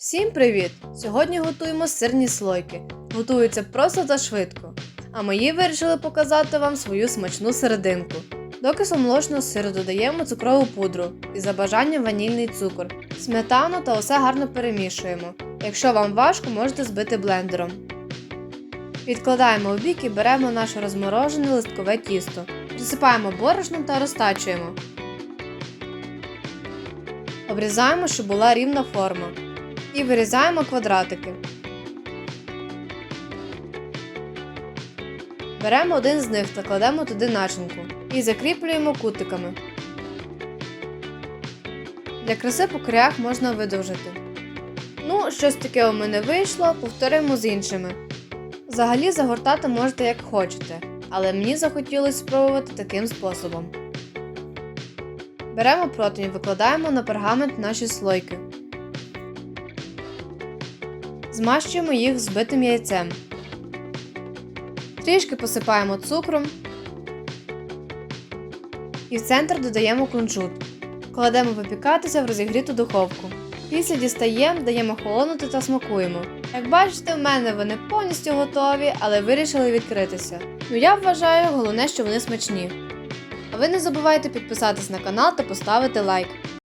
Всім привіт! Сьогодні готуємо сирні слойки. Готуються просто та швидко. А мої вирішили показати вам свою смачну серединку. До кисломолочного сиру додаємо цукрову пудру і за бажанням ванільний цукор, сметану та усе гарно перемішуємо. Якщо вам важко, можете збити блендером. Відкладаємо у бік і беремо наше розморожене листкове тісто. Присипаємо борошном та розтачуємо. Обрізаємо, щоб була рівна форма. І вирізаємо квадратики. Беремо один з них та кладемо туди начинку і закріплюємо кутиками. Для краси по краях можна видовжити. Ну, щось таке у мене вийшло, повторимо з іншими. Взагалі загортати можете як хочете, але мені захотілося спробувати таким способом. Беремо противень викладаємо на пергамент наші слойки. Змащуємо їх збитим яйцем. Трішки посипаємо цукром. І в центр додаємо кунжут. Кладемо випікатися в розігріту духовку. Після дістаємо, даємо холонути та смакуємо. Як бачите, в мене вони повністю готові, але вирішили відкритися. Ну я вважаю, головне, що вони смачні. А ви не забувайте підписатись на канал та поставити лайк.